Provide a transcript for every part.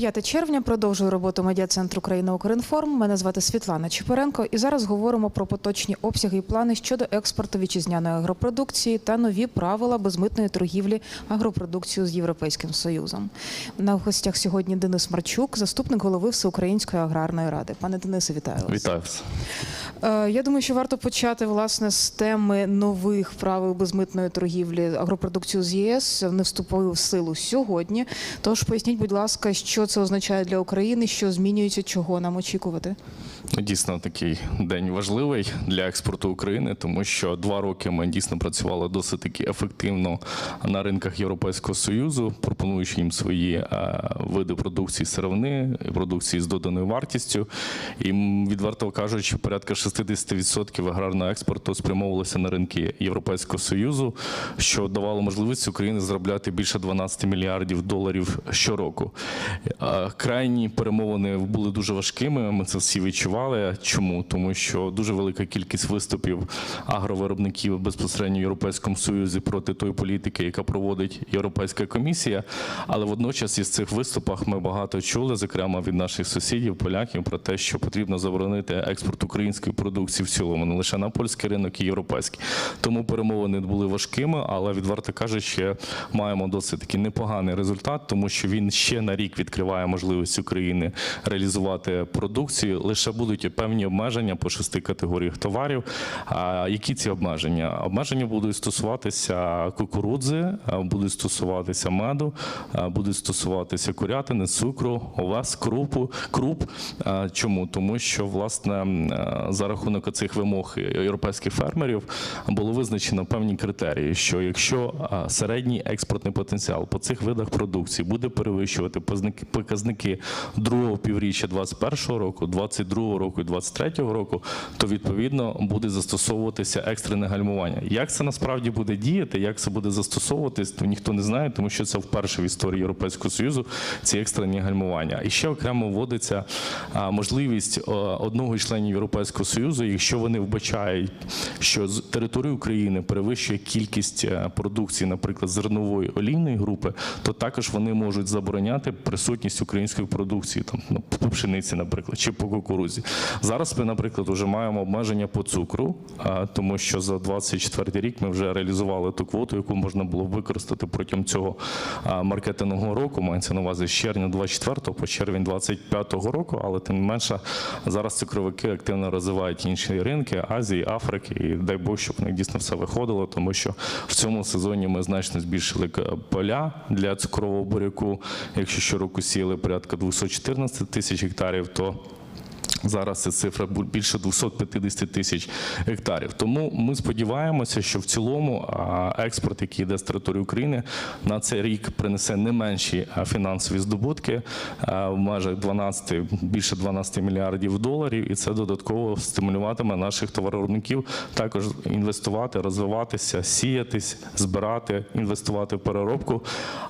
5 червня продовжую роботу медіа-центру Україна Укрінформ. Мене звати Світлана Чепуренко, і зараз говоримо про поточні обсяги і плани щодо експорту вітчизняної агропродукції та нові правила безмитної торгівлі агропродукцією з Європейським Союзом. На гостях сьогодні Денис Марчук, заступник голови Всеукраїнської аграрної ради. Пане Денисе, вітаю вас. Вітаю вас. Е, Я думаю, що варто почати власне з теми нових правил безмитної торгівлі Агропродукцію з ЄС. Вони вступили в силу сьогодні. Тож поясніть, будь ласка, що це означає для України, що змінюється, чого нам очікувати. Дійсно такий день важливий для експорту України, тому що два роки ми дійсно працювали досить таки ефективно на ринках Європейського союзу, пропонуючи їм свої е, види продукції сировини, продукції з доданою вартістю. І відверто кажучи, порядка 60% аграрного експорту спрямовувалося на ринки Європейського союзу, що давало можливість Україні заробляти більше 12 мільярдів доларів щороку. Е, Крайні перемовини були дуже важкими. Ми це всі відчували. Чому? Тому що дуже велика кількість виступів агровиробників безпосередньо в Європейському Союзі проти тої політики, яка проводить Європейська комісія. Але водночас із цих виступах ми багато чули, зокрема від наших сусідів, поляків, про те, що потрібно заборонити експорт української продукції в цілому, не лише на польський ринок і європейський. Тому перемовини були важкими, але відверто кажучи, маємо досить таки непоганий результат, тому що він ще на рік відкриває можливість України реалізувати продукцію. Лише будуть певні обмеження по шести категоріях товарів. А які ці обмеження? Обмеження будуть стосуватися кукурудзи, будуть стосуватися меду, будуть стосуватися курятини, цукру, овес, крупу, круп. Чому? Тому що власне за рахунок цих вимог європейських фермерів було визначено певні критерії, що якщо середній експортний потенціал по цих видах продукції буде перевищувати показники- показники другого півріччя 2021 року, 2022 року і 2023 року, то відповідно буде застосовуватися екстрене гальмування. Як це насправді буде діяти, як це буде застосовуватись, то ніхто не знає, тому що це вперше в історії Європейського союзу ці екстрені гальмування. І ще окремо вводиться можливість одного членів Європейського союзу, якщо вони вбачають, що з території України перевищує кількість е, продукції, наприклад, зернової олійної групи, то також вони можуть забороняти присутність української продукції, там ну, по пшениці, наприклад, чи по кукурузі. Зараз ми, наприклад, вже маємо обмеження по цукру, тому що за 24 рік ми вже реалізували ту квоту, яку можна було використати протягом цього маркетингового року. Мається на увазі з червня 24 по червень 25 року, але тим не менше зараз цукровики активно розвивають інші ринки Азії, Африки, і дай Бог, щоб в них дійсно все виходило, тому що в цьому сезоні ми значно збільшили поля для цукрового буряку. Якщо щороку сіяли порядка 214 тисяч гектарів, то Зараз ця цифра більше 250 тисяч гектарів. Тому ми сподіваємося, що в цілому експорт, який йде з території України, на цей рік принесе не менші фінансові здобутки в межах 12, більше 12 мільярдів доларів, і це додатково стимулюватиме наших товаровиробників також інвестувати, розвиватися, сіятись, збирати, інвестувати в переробку,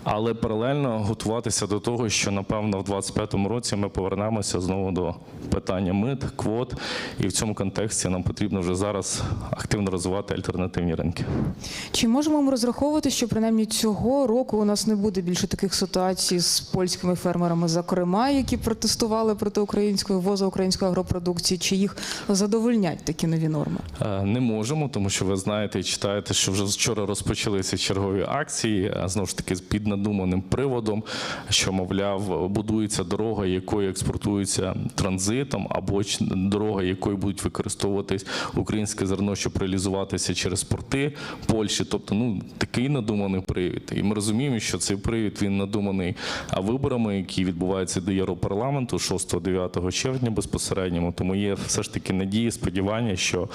але паралельно готуватися до того, що напевно в 2025 році ми повернемося знову до питання мит, квот, і в цьому контексті нам потрібно вже зараз активно розвивати альтернативні ринки. Чи можемо ми розраховувати, що принаймні цього року у нас не буде більше таких ситуацій з польськими фермерами, зокрема, які протестували проти української ввозу української агропродукції? Чи їх задовольнять такі нові норми? Е, Не можемо, тому що ви знаєте і читаєте, що вже вчора розпочалися чергові акції, е, знову ж таки, з під надуманим приводом, що, мовляв, будується дорога, якою експортується транзитом, або дорога, якою будуть використовуватись українське зерно, щоб реалізуватися через порти Польщі. Тобто, ну такий надуманий привід. І ми розуміємо, що цей привід він надуманий а, виборами, які відбуваються до Європарламенту 6-9 червня безпосередньо. Тому є все ж таки надії, сподівання, що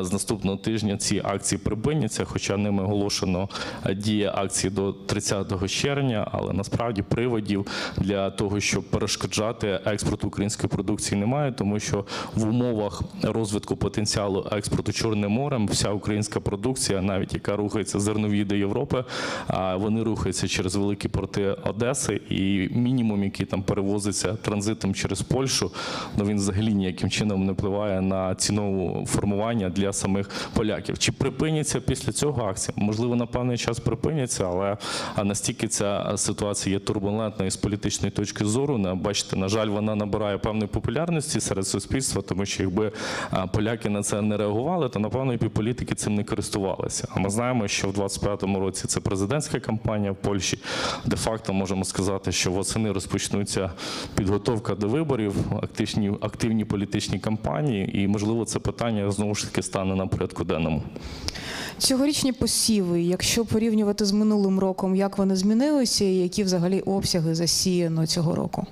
з наступного тижня ці акції припиняться, хоча ними оголошено дія акції до 30 червня, але насправді приводів для того, щоб перешкоджати експорту української продукції, немає, тому що в умовах розвитку потенціалу експорту Чорним морем вся українська продукція, навіть яка рухається зернові до Європи, вони рухаються через великі порти Одеси, і мінімум, який там перевозиться транзитом через Польщу, ну він взагалі ніяким чином не впливає на цінове формування для самих поляків. Чи припиняться після цього акція? Можливо, на певний час припиняться, але настільки ця ситуація є турбулентною з політичної точки зору. Бачите, на жаль, вона набирає певної популярності серед суспільства, тому що якби поляки на це не реагували, то напевно і політики цим не користувалися. А ми знаємо, що в 25-му році це президентська кампанія в Польщі. Де факто можемо сказати, що восени розпочнуться підготовка до виборів, активні, активні політичні кампанії, і можливо це питання знову ж таки стане на порядку денному. Цьогорічні посіви, якщо порівнювати з минулим роком, як вони змінилися, і які взагалі обсяги засіяно цього року?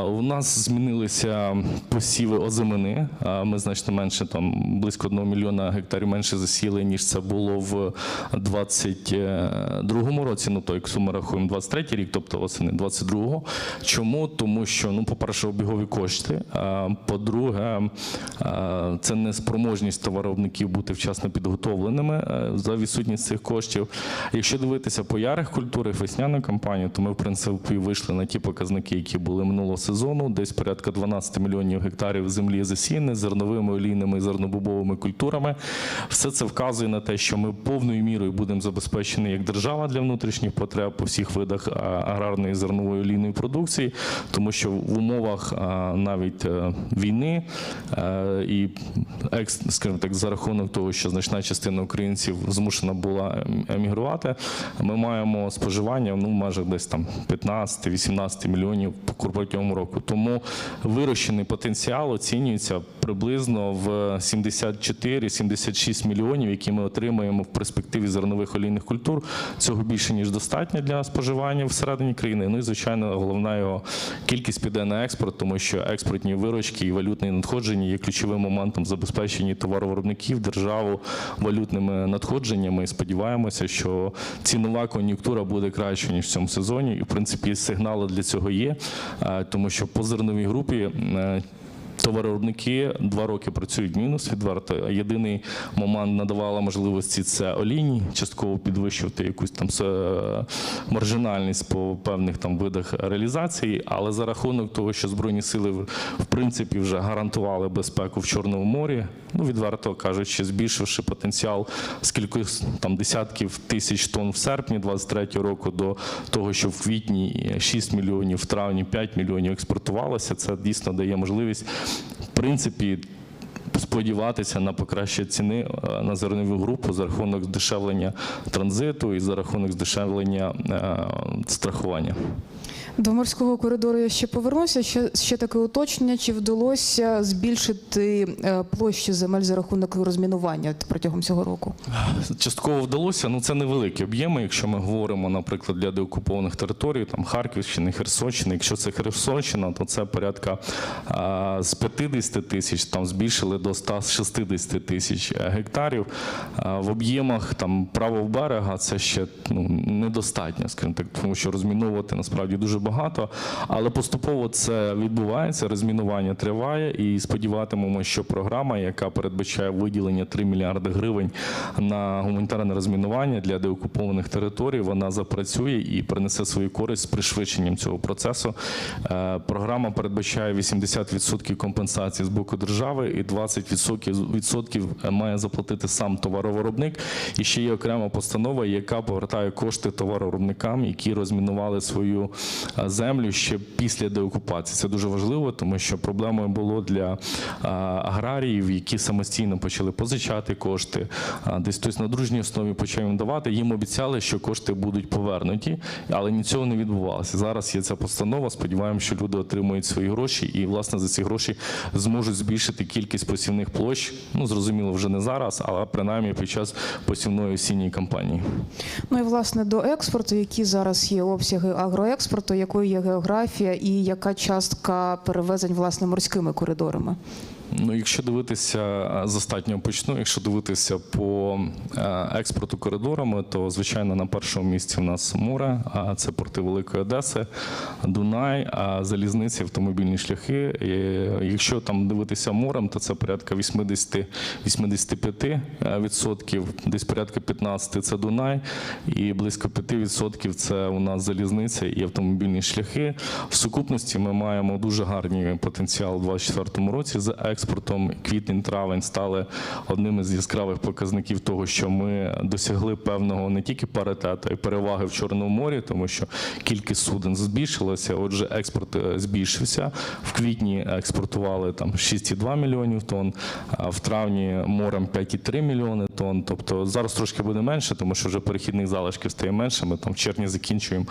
У нас змінилися посіви озимини. Ми значно менше, там близько 1 мільйона гектарів менше засіяли, ніж це було в 22-му році. Ну то якщо ми рахуємо 23-й рік, тобто восени 22-го. Чому? Тому що, ну, по-перше, обігові кошти. По-друге, це неспроможність товаровників бути вчасно підготовленими е, за відсутність цих коштів. Якщо дивитися по ярих культурах, весняну кампанію, то ми в принципі вийшли на ті показники, які були минулого сезону. Десь порядка 12 мільйонів гектарів землі засіяні зерновими, олійними і зернобобовими культурами. Все це вказує на те, що ми повною мірою будемо забезпечені як держава для внутрішніх потреб по всіх видах аграрної зернової олійної продукції, тому що в умовах навіть е, війни е, і скажімо так, за рахунок того, що значна частина українців змушена була ем- емігрувати, ми маємо споживання ну, межах десь там 15-18 мільйонів по протягом року. Тому вирощений потенціал оцінюється приблизно в 74-76 мільйонів, які ми отримаємо в перспективі зернових олійних культур. Цього більше ніж достатньо для споживання всередині країни. Ну і звичайно, головна його кількість піде на експорт, тому що експортні виручки і валютні надходження є ключовим моментом забезпечення товаровиробників державу валютними надходженнями. І сподіваємося, що цінова кон'юнктура буде краще ніж в цьому сезоні. І в принципі сигнали для цього є, е, тому що по зерновій групі. е, Товаровиробники два роки працюють мінус відверто. Єдиний момент надавала можливості це олійні, частково підвищувати якусь там е, маржинальність по певних там видах реалізації. Але за рахунок того, що збройні сили в в принципі вже гарантували безпеку в Чорному морі, ну відверто кажучи, збільшивши потенціал з кількох там десятків тисяч тонн в серпні 23 року до того, що в квітні 6 мільйонів, в травні 5 мільйонів експортувалося. Це дійсно дає можливість в принципі. Сподіватися на покращення ціни е, на зернову групу за рахунок здешевлення транзиту і за рахунок здешевлення е, страхування. До морського коридору я ще повернуся. Ще, ще таке уточнення: чи вдалося збільшити е, площу земель за рахунок розмінування протягом цього року? Частково вдалося, ну це невеликі об'єми. Якщо ми говоримо, наприклад, для деокупованих територій, там Харківщини, Херсонщини. Якщо це Херсонщина, то це порядка а, з 50 тисяч, там збільшили до 160 тисяч е, гектарів. А, в об'ємах там правого берега це ще ну, недостатньо, скажімо так, тому що розміновувати насправді дуже багато. Але поступово це відбувається, розмінування триває, і сподіватимемо, що програма, яка передбачає виділення 3 мільярди гривень на гуманітарне розмінування для деокупованих територій, вона запрацює і принесе свою користь з пришвидшенням цього процесу. Е, Програма передбачає 80% компенсації з боку держави, і 20% відсотків має заплатити сам товаровиробник. І ще є окрема постанова, яка повертає кошти товаровиробникам, які розмінували свою землю ще після деокупації. Це дуже важливо, тому що проблемою було для е, аграріїв, які самостійно почали позичати кошти, десь хтось на дружній основі почав їм давати. Їм обіцяли, що кошти будуть повернуті, але нічого не відбувалося. Зараз є ця постанова. Сподіваємося, що люди отримують свої гроші, і власне за ці гроші зможуть збільшити кількість посівних площ. Ну зрозуміло, вже не зараз, але принаймні під час посівної осінньої кампанії. Ну і власне до експорту, які зараз є обсяги агроекспорту, якою є географія і яка частка перевезень власне морськими коридорами? Ну, якщо дивитися е, з останнього почну, якщо дивитися по е, експорту коридорами, то звичайно на першому місці в нас море, а це порти Великої Одеси, Дунай, а залізниці, автомобільні шляхи. І Якщо там дивитися морем, то це порядка 80-85 відсотків, десь порядка 15 це Дунай, і близько 5 відсотків це у нас залізниця і автомобільні шляхи. В сукупності ми маємо дуже гарний потенціал у 2024 році з експортом. Квітень-травень стали одним із яскравих показників того, що ми досягли певного не тільки паритету, а й переваги в Чорному морі, тому що кількість суден збільшилася. Отже, експорт е, збільшився. В квітні експортували там 6,2 мільйонів тонн, а в травні морем 5,3 мільйони тонн. Тобто зараз трошки буде менше, тому що вже перехідних залишків стає менше. Ми там в червні закінчуємо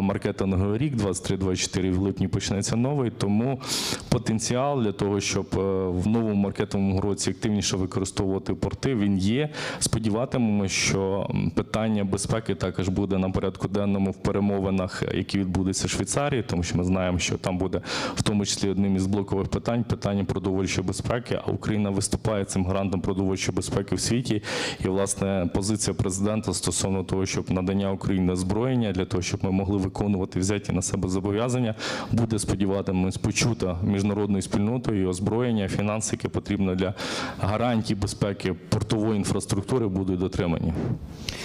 маркетинговий рік, 23-24, в липні почнеться новий. Тому потенціал для того, щоб е, в новому маркетинговому році активніше використовувати порти, він є. Сподіватимемо, що питання безпеки також буде на порядку денному в перемовинах, які відбудуться в Швейцарії, тому що ми знаємо, що там буде в тому числі одним із блокових питань питання продовольчої безпеки. А Україна виступає цим гарантом продовольчої безпеки в світі. І власне позиція президента стосовно того, щоб надання Україні озброєння для того, щоб ми могли виконувати взяті на себе зобов'язання, буде сподіватимемось почута міжнародною спільнотою і озброєння, фінанси, які потрібно для гарантій безпеки портової інфраструктури, будуть дотримані.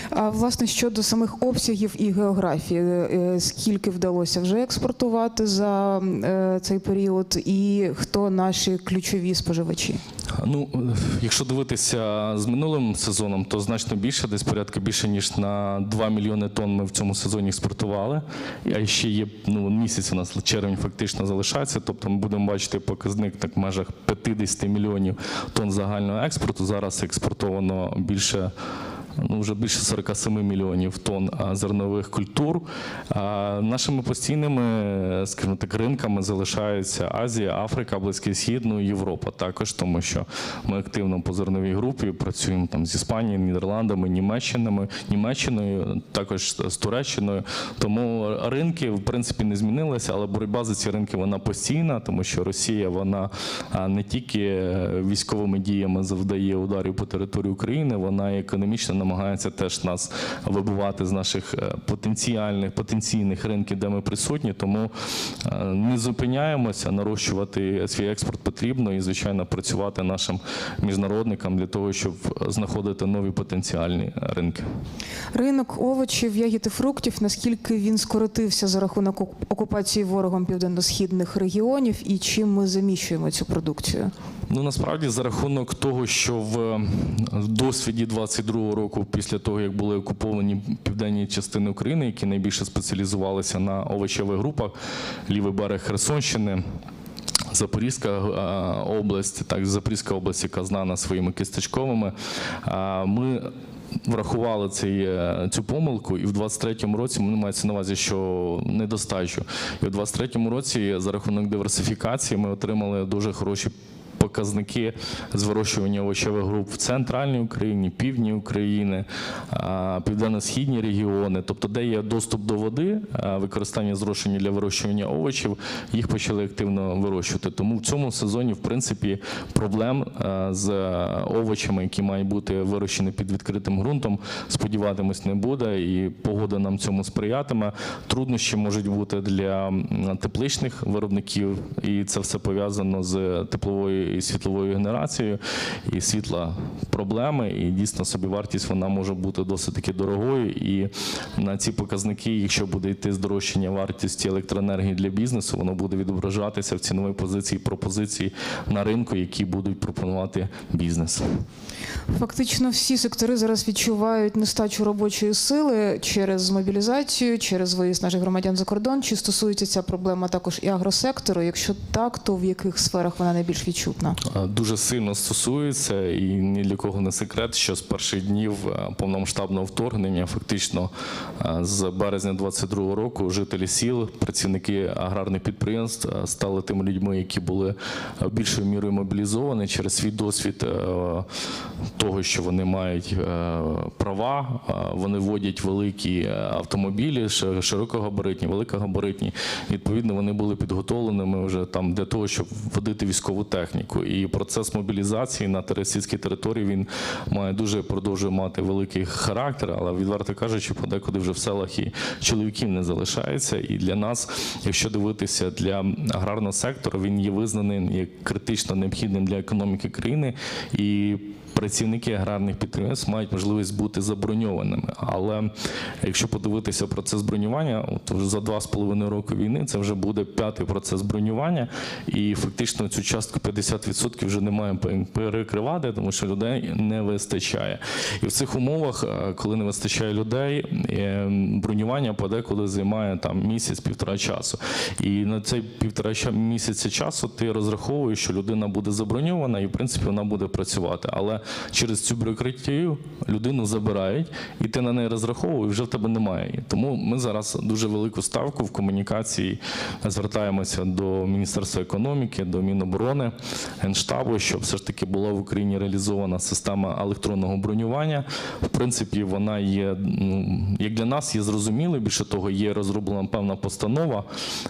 А власне щодо самих обсягів і географії, е, скільки вдалося вже експортувати за е, цей період, і хто наші ключові споживачі? Ну, е, якщо дивитися з минулим сезоном, то значно більше, десь порядка більше ніж на 2 мільйони тонн ми в цьому сезоні експортували. А ще є ну, місяць у нас червень фактично залишається. Тобто ми будемо бачити показник так в межах 50 мільйонів тонн загального експорту. Зараз експортовано більше. Ну, вже більше 47 мільйонів тонн зернових культур. Нашими постійними, скажімо так, ринками залишаються Азія, Африка, Близький Схід, ну і Європа також, тому що ми активно по зерновій групі працюємо там з Іспанією, Нідерландами, Німеччинами, Німеччиною, також з Туреччиною. Тому ринки в принципі не змінилися, але боротьба за ці ринки вона постійна, тому що Росія вона не тільки військовими діями завдає ударів по території України, вона економічно намагається теж нас вибивати з наших е, потенціальних потенційних ринків, де ми присутні. Тому е, не зупиняємося, нарощувати свій експорт потрібно і, звичайно, працювати нашим міжнародникам для того, щоб знаходити нові потенціальні ринки. Ринок овочів, ягід і фруктів, наскільки він скоротився за рахунок окупації ворогом південно-східних регіонів, і чим ми заміщуємо цю продукцію? Ну насправді за рахунок того, що в в досвіді 22-го року, після того як були окуповані південні частини України, які найбільше спеціалізувалися на овочевих групах, лівий берег Херсонщини. Запорізька е, область, так Запорізька область, яка знана своїми кисточковими. е, Ми врахували цей, е, цю помилку, і в 23-му році ми мається на увазі, що недостачу. І в 23-му році за рахунок диверсифікації ми отримали дуже хороші показники з вирощування овочевих груп в центральній Україні, півдні України, південно-східні регіони, тобто, де є доступ до води, використання зрошення для вирощування овочів, їх почали активно вирощувати. Тому в цьому сезоні, в принципі, проблем з овочами, які мають бути вирощені під відкритим ґрунтом, сподіватимось, не буде, і погода нам цьому сприятиме. Труднощі можуть бути для тепличних виробників, і це все пов'язано з тепловою і світловою генерацією, і світла проблеми. І дійсно собівартість вона може бути досить таки дорогою. І на ці показники, якщо буде йти здорожчання вартості електроенергії для бізнесу, воно буде відображатися в ціновій позиції пропозиції на ринку, які будуть пропонувати бізнес. Фактично, всі сектори зараз відчувають нестачу робочої сили через мобілізацію, через виїзд наших громадян за кордон. Чи стосується ця проблема також і агросектору? Якщо так, то в яких сферах вона найбільш відчутна? Е, Дуже сильно стосується, і ні для кого не секрет, що з перших днів е, повномасштабного вторгнення, фактично е, з березня 22 року, жителі сіл, працівники аграрних підприємств стали тими людьми, які були більшою мірою мобілізовані через свій досвід того, що вони мають права, вони водять великі автомобілі, ши- широкогабаритні, великогабаритні. Відповідно, вони були підготовленими вже там для того, щоб водити військову техніку. Техніку, і процес мобілізації на російській території він має дуже продовжує мати великий характер, але відверто кажучи, подекуди вже в селах і чоловіків не залишається. І для нас, якщо дивитися для аграрного сектору, він є визнаний як критично необхідним для економіки країни і. Працівники аграрних підприємств мають можливість бути заброньованими. Але якщо подивитися процес бронювання, вже за два з половиною роки війни це вже буде п'ятий процес бронювання, і фактично цю частку 50% вже немає перекривати, тому що людей не вистачає. І в цих умовах, е, коли не вистачає людей, е, бронювання подекуди займає там місяць-півтора часу. І на цей півтора місяця часу ти розраховуєш, що людина буде заброньована, і в принципі вона буде працювати. Але через цю бюрократію людину забирають, і ти на неї розраховуєш, вже в тебе немає. Тому ми зараз дуже велику ставку в комунікації звертаємося до Міністерства економіки, до Міноборони, Генштабу, щоб все ж таки була в Україні реалізована система електронного бронювання. В принципі, вона є ну, як для нас є зрозумілою. Більше того, є розроблена певна постанова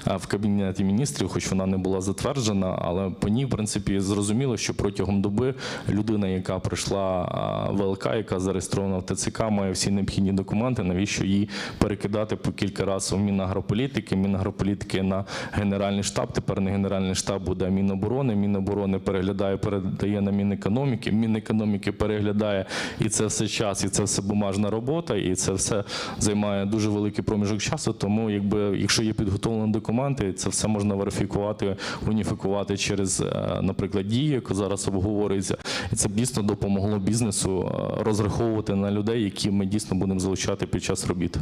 в кабінеті міністрів, хоч вона не була затверджена, але по ній, в принципі, зрозуміло, що протягом доби людина, яка прийшла ВЛК, яка зареєстрована в ТЦК, має всі необхідні документи, навіщо її перекидати по кілька разів в Мінагрополітики, Мінагрополітики на Генеральний штаб. Тепер не Генеральний штаб буде Міноборони. Міноборони переглядає, передає на Мінекономіки. Мінекономіки переглядає і це все час, і це все бумажна робота, і це все займає дуже великий проміжок часу. Тому, якби якщо є підготовлені документи, це все можна верифікувати, уніфікувати через, е, наприклад, дію, яку зараз обговорюється, і це дійсно допомогло бізнесу е, розраховувати на людей, які ми дійсно будемо залучати під час робіт.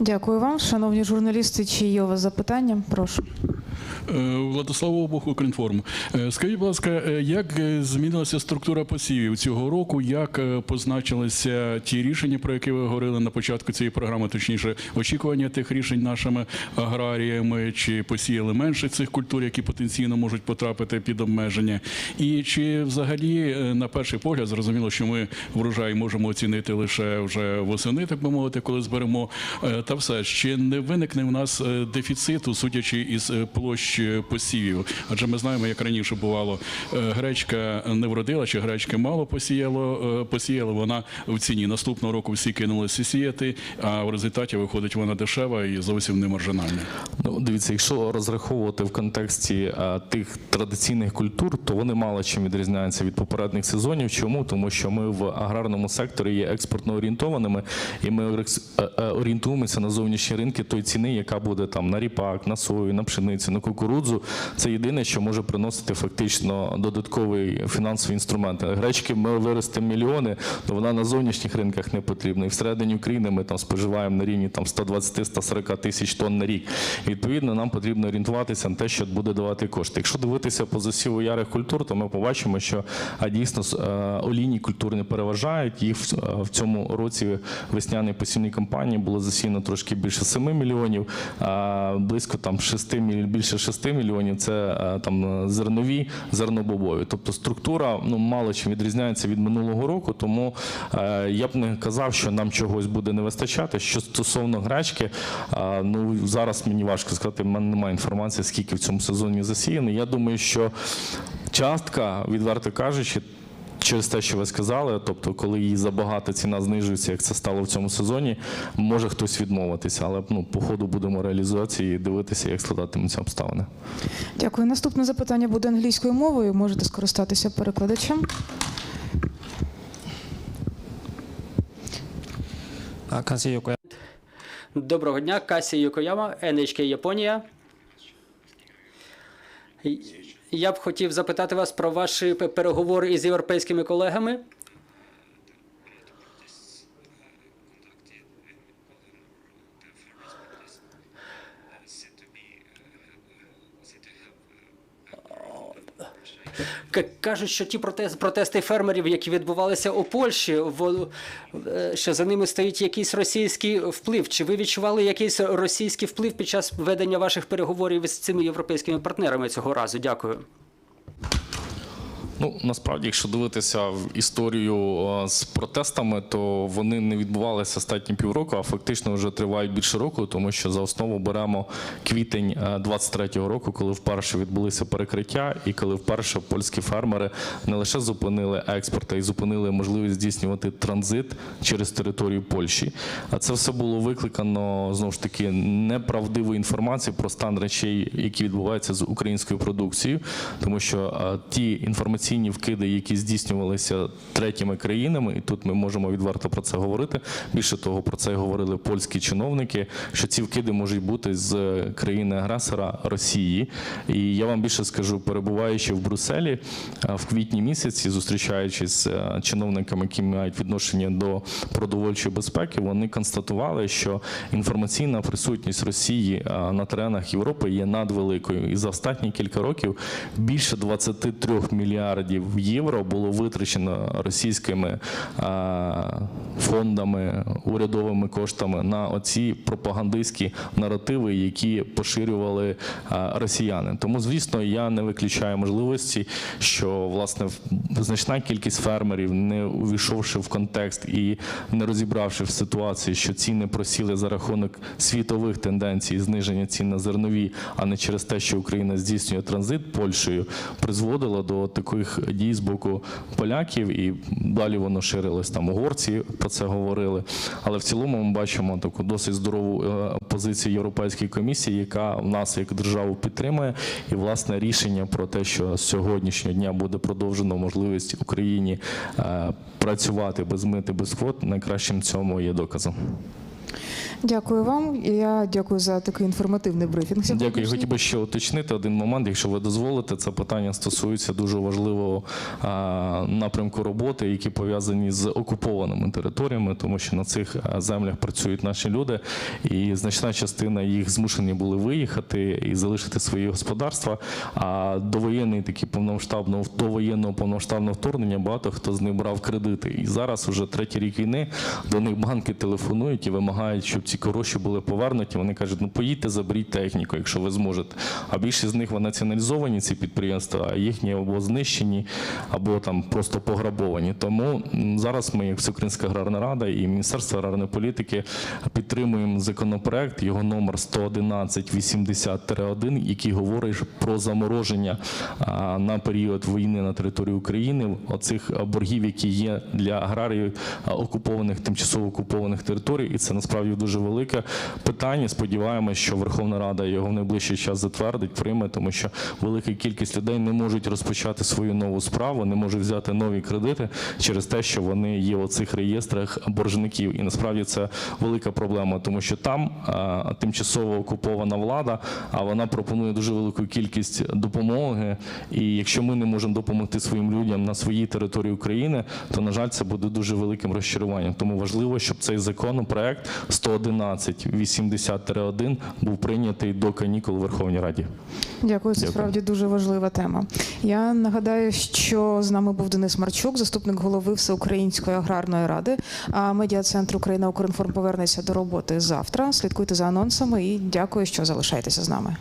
Дякую вам, шановні журналісти. Чи є у вас запитання? Прошу. Е, Владислав Обух, Укрінформ. Е, Скажіть, будь ласка, як змінилася структура посівів цього року? Як позначилися ті рішення, про які ви говорили на початку цієї програми, точніше, очікування тих рішень нашими аграріями? Чи посіяли менше цих культур, які потенційно можуть потрапити під обмеження? І чи взагалі, на перший погляд, зрозуміло, що ми врожай можемо оцінити лише вже восени, так би мовити, коли зберемо. Е, Та все чи не виникне в нас е, дефіциту, судячи із е, площ посівів? Адже ми знаємо, як раніше бувало, гречка не вродила, чи гречки мало посіяло, посіяла вона в ціні. Наступного року всі кинулися сіяти, а в результаті виходить вона дешева і зовсім не маржинальна. Ну, дивіться, якщо розраховувати в контексті тих традиційних культур, то вони мало чим відрізняються від попередніх сезонів. Чому? Тому що ми в аграрному секторі є експортно орієнтованими, і ми е, е, орієнтуємося на зовнішні ринки той ціни, яка буде там на ріпак, на сою, на пшеницю, на кукурудзу. Це єдине, що може приносити фактично додатковий фінансовий інструмент. Гречки ми виростемо мільйони, то вона на зовнішніх ринках не потрібна. І всередині України ми там споживаємо на рівні там 120-140 тисяч тонн на рік. І, відповідно, нам потрібно орієнтуватися на те, що буде давати кошти. Якщо дивитися по засіву ярих культур, то ми побачимо, що а, дійсно е, олійні культури не переважають. Їх в, е, цьому році весняної посівній кампанії було засіяно трошки більше 7 мільйонів, близько там 6 міль- більше 6 мільйонів це е, там зернові, зернобобові. Тобто структура ну мало чим відрізняється від минулого року, тому е, я б не казав, що нам чогось буде не вистачати. Що стосовно гречки, е, ну зараз мені важко сказати, в мене немає інформації, скільки в цьому сезоні засіяно. Я думаю, що частка, відверто кажучи. Через те, що ви сказали, тобто, коли її забагато ціна знижується, як це стало в цьому сезоні, може хтось відмовитися, але ну, по ходу будемо реалізації і дивитися, як складатимуться обставини. Дякую. Наступне запитання буде англійською мовою. Можете скористатися перекладачем. Доброго дня, Касі Йокояма, NHK Японія. Я б хотів запитати вас про ваші переговори із європейськими колегами. Кажуть, що ті протести, фермерів, які відбувалися у Польщі, е, що за ними стоїть якийсь російський вплив. Чи ви відчували якийсь російський вплив під час ведення ваших переговорів з цими європейськими партнерами цього разу? Дякую. Ну насправді, якщо дивитися в історію е, з протестами, то вони не відбувалися останні півроку, а фактично вже тривають більше року, тому що за основу беремо квітень е, 23-го року, коли вперше відбулися перекриття, і коли вперше польські фермери не лише зупинили експорт, а й зупинили можливість здійснювати транзит через територію Польщі. А це все було викликано знову ж таки неправдивою інформацією про стан речей, які відбуваються з українською продукцією, тому що е, ті інформаційні вкиди, які здійснювалися третіми країнами, і тут ми можемо відверто про це говорити. Більше того, про це говорили польські чиновники, що ці вкиди можуть бути з країни-агресора Росії. І я вам більше скажу, перебуваючи в Брюсселі е, в квітні місяці, зустрічаючись з е, чиновниками, які мають відношення до продовольчої безпеки, вони констатували, що інформаційна присутність Росії е, на теренах Європи є надвеликою. І за останні кілька років більше 23 мільярдів євро було витрачено російськими е, фондами, урядовими коштами на оці пропагандистські наративи, які поширювали е, росіяни. Тому, звісно, я не виключаю можливості, що власне значна кількість фермерів, не увійшовши в контекст і не розібравши в ситуації, що ціни просіли за рахунок світових тенденцій зниження цін на зернові, а не через те, що Україна здійснює транзит Польщею, призводило до таких дій з боку поляків, і далі воно ширилось. Там угорці про це говорили. Але в цілому ми бачимо таку досить здорову е, позицію Європейської комісії, яка в нас як державу підтримує, і власне рішення про те, що з сьогоднішнього дня буде продовжено можливість Україні е, працювати без мити, без квот, найкращим цьому є доказом. Дякую вам. Я дякую за такий інформативний брифінг. Дякую. Я хотів би ще уточнити один момент, якщо ви дозволите. Це питання стосується дуже важливого а, напрямку роботи, які пов'язані з окупованими територіями, тому що на цих землях працюють наші люди, і значна частина їх змушені були виїхати і залишити свої господарства. А довоєнний такий повномасштабного довоєнного повномасштабного вторгнення багато хто з них брав кредити. І зараз уже третій рік війни до них банки телефонують і вимагають, щоб ці гроші були повернуті. Вони кажуть, ну поїдьте, заберіть техніку, якщо ви зможете. А більшість з них вони націоналізовані ці підприємства, а їхні або знищені, або там просто пограбовані. Тому зараз ми, як Всеукраїнська аграрна рада і Міністерство аграрної політики, підтримуємо законопроект, його номер 11180-1, який говорить про замороження на період війни на території України оцих а, боргів, які є для аграріїв окупованих тимчасово окупованих територій, і це насправді дуже велике питання. Сподіваємось, що Верховна Рада його в найближчий час затвердить, прийме, тому що велика кількість людей не можуть розпочати свою нову справу, не можуть взяти нові кредити через те, що вони є у цих реєстрах боржників. І насправді це велика проблема, тому що там а, тимчасово окупована влада, а вона пропонує дуже велику кількість допомоги. І якщо ми не можемо допомогти своїм людям на своїй території України, то на жаль, це буде дуже великим розчаруванням. Тому важливо, щоб цей законопроект 111.80-1 був прийнятий до канікул у Верховній Раді. Дякую, це Дякую. справді дуже важлива тема. Я нагадаю, що з нами був Денис Марчук, заступник голови Всеукраїнської аграрної ради. А медіа центр Україна Укрінформ повернеться до роботи завтра. Слідкуйте за анонсами і дякую, що залишаєтеся з нами.